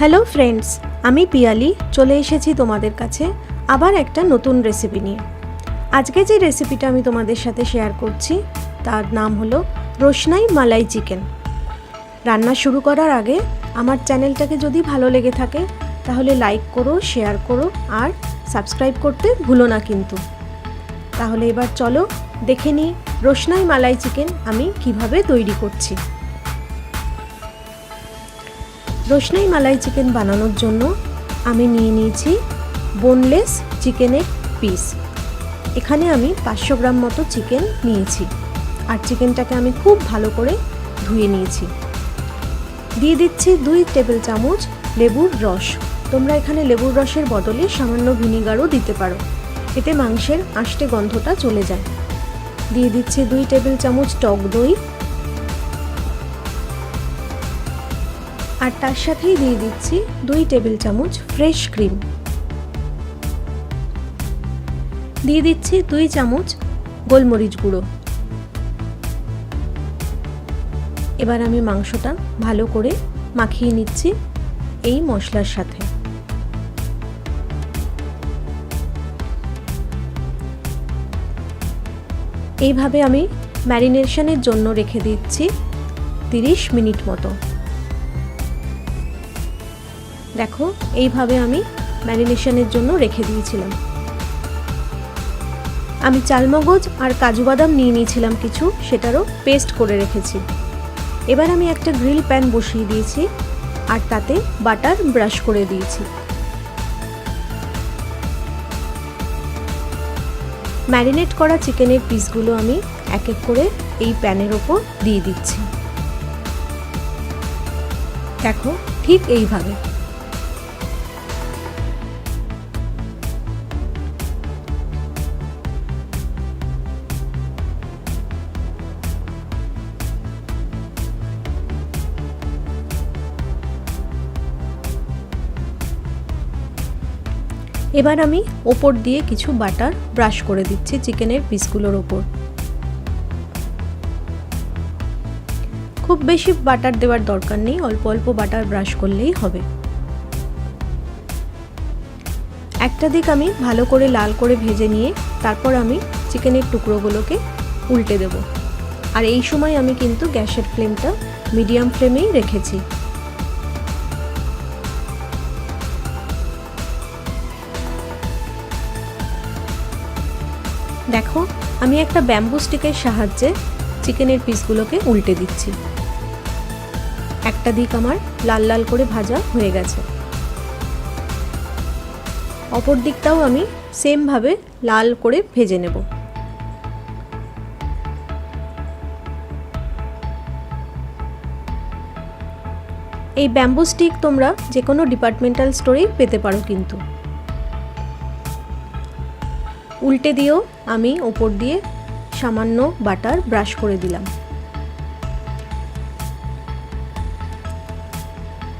Hello friends আমি পিয়ালি, চলে এসেছি তোমাদের কাছে আবার একটা নতুন রেসিপি নিয়ে। আজকে যে রেসিপিটা আমি তোমাদের সাথে শেয়ার করছি, তার নাম হলো রোশনাই মালাই চিকেন। রান্না শুরু করার আগে আমার চ্যানেলটাকে যদি ভালো লেগে থাকে, তাহলে লাইক করো শেয়ার করো আর সাবস্ক্রাইব করতে ভুলো না কিন্তু। তাহলে এবার চলো দেখে নিই রোশনাই মালাই চিকেন আমি কীভাবে তৈরি করছি। রোশনাই মালাই চিকেন বানানোর জন্য আমি নিয়ে নিয়েছি বোনলেস চিকেনের পিস। এখানে আমি পাঁচশো গ্রাম মতো চিকেন নিয়েছি আর চিকেনটাকে আমি খুব ভালো করে ধুয়ে নিয়েছি। দিয়ে দিচ্ছি দুই টেবিল চামচ লেবুর রস। তোমরা এখানে লেবুর রসের বদলে সামান্য ভিনিগারও দিতে পারো। এতে মাংসের আষ্টে গন্ধটা চলে যায়। দিয়ে দিচ্ছি দুই টেবিল চামচ টক দই। আর তার সাথেই দিয়ে দিচ্ছি দুই টেবিল চামচ ফ্রেশ ক্রিম। দিয়ে দিচ্ছি দুই চামচ গোলমরিচ গুঁড়ো। এবার আমি মাংসটা ভালো করে মাখিয়ে নিচ্ছি এই মশলার সাথে। এইভাবে আমি ম্যারিনেশনের জন্য রেখে দিচ্ছি তিরিশ মিনিট মতো। দেখো, এইভাবে আমি ম্যারিনেশনের জন্য রেখে দিয়েছিলাম। আমি চালমগজ আর কাজু বাদাম নিয়ে নিয়েছিলাম কিছু, সেটারও পেস্ট করে রেখেছি। এবার আমি একটা গ্রিল প্যান বসিয়ে দিয়েছি আর তাতে বাটার ব্রাশ করে দিয়েছি। ম্যারিনেট করা চিকেনের পিসগুলো আমি এক এক করে এই প্যানের ওপর দিয়ে দিচ্ছি। দেখো, ঠিক এইভাবে। এবার আমি ওপর দিয়ে কিছু বাটার ব্রাশ করে দিচ্ছি চিকেনের পিসগুলোর ওপর। খুব বেশি বাটার দেওয়ার দরকার নেই, অল্প অল্প বাটার ব্রাশ করলেই হবে। একটা দিক আমি ভালো করে লাল করে ভেজে নিয়ে তারপর আমি চিকেনের টুকরোগুলোকে উল্টে দেব। আর এই সময় আমি কিন্তু গ্যাসের ফ্লেমটা মিডিয়াম ফ্লেমেই রেখেছি। দেখো, আমি একটা ব্যাম্বু স্টিকের সাহায্যে চিকেনের পিসগুলোকে উল্টে দিচ্ছি। একটা দিক আমার লাল লাল করে ভাজা হয়ে গেছে। অপর দিকটাও আমি সেমভাবে লাল করে ভেজে নেব। এই ব্যাম্বু স্টিক তোমরা যে কোনো ডিপার্টমেন্টাল স্টোরেই পেতে পারো কিন্তু। উল্টে দিয়েও আমি ওপর দিয়ে সামান্য বাটার ব্রাশ করে দিলাম।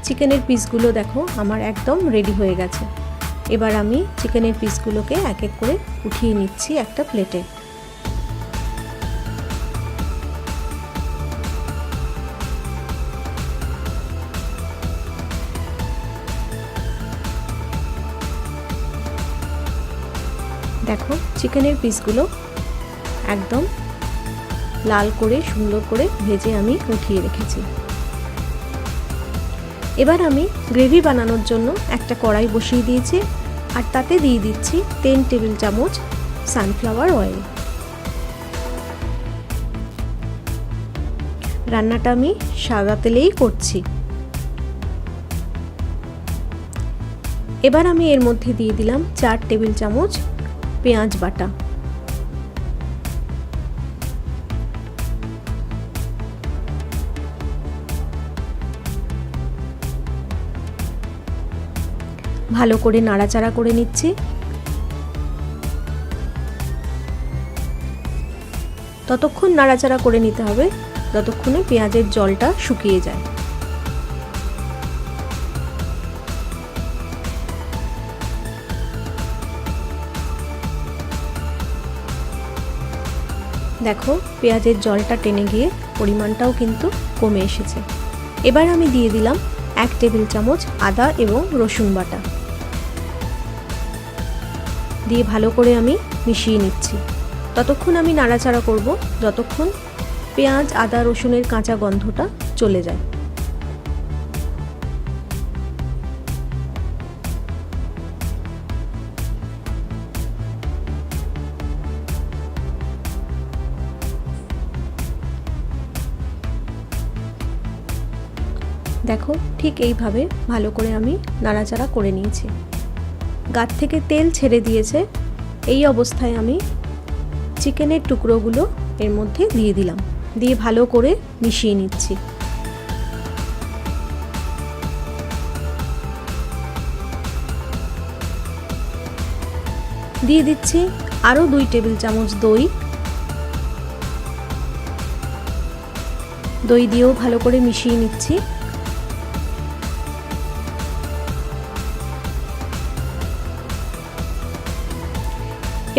চিকেনের পিসগুলো দেখো, আমার একদম রেডি হয়ে গেছে। এবার আমি চিকেনের পিসগুলোকে এক এক করে উঠিয়ে নিচ্ছি একটা প্লেটে দেখো, চিকেনের পিসগুলো একদম লাল করে, সুন্দর করে ভেজে আমি উঠিয়ে রেখেছি। এবার আমি গ্রেভি বানানোর জন্য একটা কড়াই বসিয়ে দিয়েছি, আর তাতে দিয়ে দিচ্ছি তিন টেবিল চামচ সানফ্লাওয়ার অয়েল রান্নাটা আমি সাদা তেলেই করছি। এবার আমি এর মধ্যে দিয়ে দিলাম চার টেবিল চামচ পেঁয়াজ বাটা। ভালো করে নাড়াচাড়া করে নিচ্ছি। ততক্ষণ নাড়াচাড়া করে নিতে হবে, যতক্ষণে পেঁয়াজের জলটা শুকিয়ে যায়। দেখো, পেঁয়াজের জলটা টেনে গিয়ে পরিমাণটাও কিন্তু কমে এসেছে। এবার আমি দিয়ে দিলাম এক টেবিল চামচ আদা এবং রসুন বাটা। দিয়ে ভালো করে আমি মিশিয়ে নিচ্ছি। ততক্ষণ আমি নাড়াচাড়া করব, যতক্ষণ পেঁয়াজ, আদা, রসুনের কাঁচা গন্ধটা চলে যায়। দেখো, ঠিক এইভাবে ভালো করে আমি নাড়াচাড়া করে নিয়েছি। গাছ থেকে তেল ছেড়ে দিয়েছে, এই অবস্থায় আমি চিকেনের টুকরোগুলো এর মধ্যে দিয়ে দিলাম। দিয়ে ভালো করে মিশিয়ে নিচ্ছি। দিয়ে দিচ্ছি আরও দুই টেবিল চামচ দই। দই দিয়েও ভালো করে মিশিয়ে নিচ্ছি।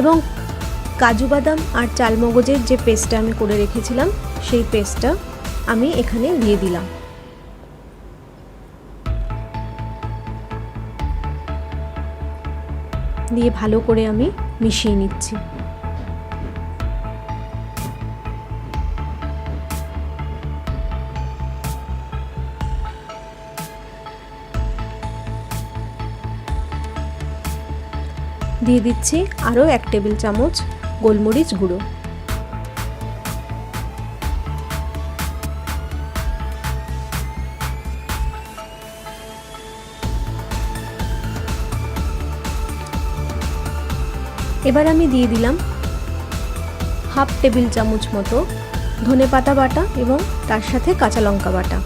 এবং কাজু বাদাম আর চালমগজের যে পেস্টটা আমি করে রেখেছিলাম, সেই পেস্টটা আমি এখানে দিয়ে দিলাম। দিয়ে ভালো করে আমি মিশিয়ে নিচ্ছি। দিয়ে দিচ্ছি আরও এক টেবিল চামচ গোলমরিচ গুঁড়ো। এবার আমি দিয়ে দিলাম হাফ টেবিল চামচ মতো ধনে পাতা বাটা এবং তার সাথে কাঁচা লঙ্কা বাটা।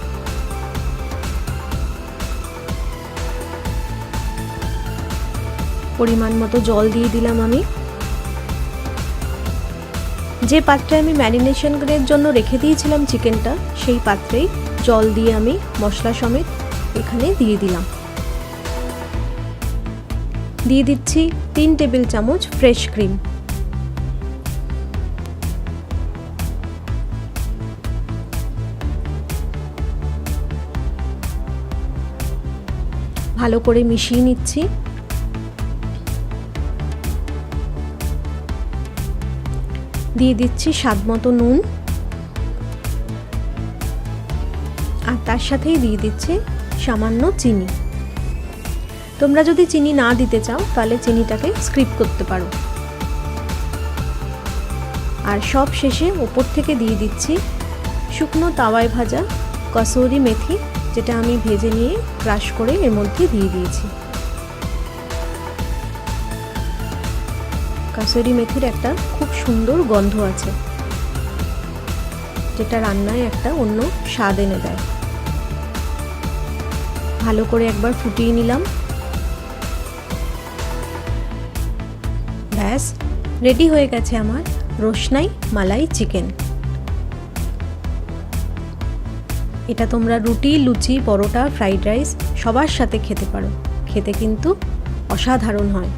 পরিমাণ মতো জল দিয়ে দিলাম আমি। যে পাত্রে আমি ম্যারিনেশনের জন্য রেখে দিয়েছিলাম চিকেনটা, সেই পাত্রেই জল দিয়ে আমি মশলা সমেত এখানে দিয়ে দিলাম। দিয়ে দিচ্ছি তিন টেবিল চামচ ফ্রেশ ক্রিম। ভালো করে মিশিয়ে নিচ্ছি। দিয়ে দিচ্ছি স্বাদ মতো নুন। আর তার সাথেই দিয়ে দিচ্ছি সামান্য চিনি। তোমরা যদি চিনি না দিতে চাও, তাহলে চিনিটাকে স্ক্রিপ করতে পারো। আর সব শেষে ওপর থেকে দিয়ে দিচ্ছি শুকনো তাওয়ায় ভাজা কসৌরি মেথি, যেটা আমি ভেজে নিয়ে ক্রাশ করে এর মধ্যে দিয়ে দিয়েছি। কাসুরি মেথির একটা খুব সুন্দর গন্ধ আছে, যেটা রান্নায় একটা অন্য স্বাদ এনে দেয়। ভালো করে একবার ফুটিয়ে নিলাম। ব্যাস, রেডি হয়ে গেছে আমার রোশনাই মালাই চিকেন। এটা তোমরা রুটি, লুচি, পরোটা, ফ্রাইড রাইস সবার সাথে খেতে পারো। খেতে কিন্তু অসাধারণ হয়।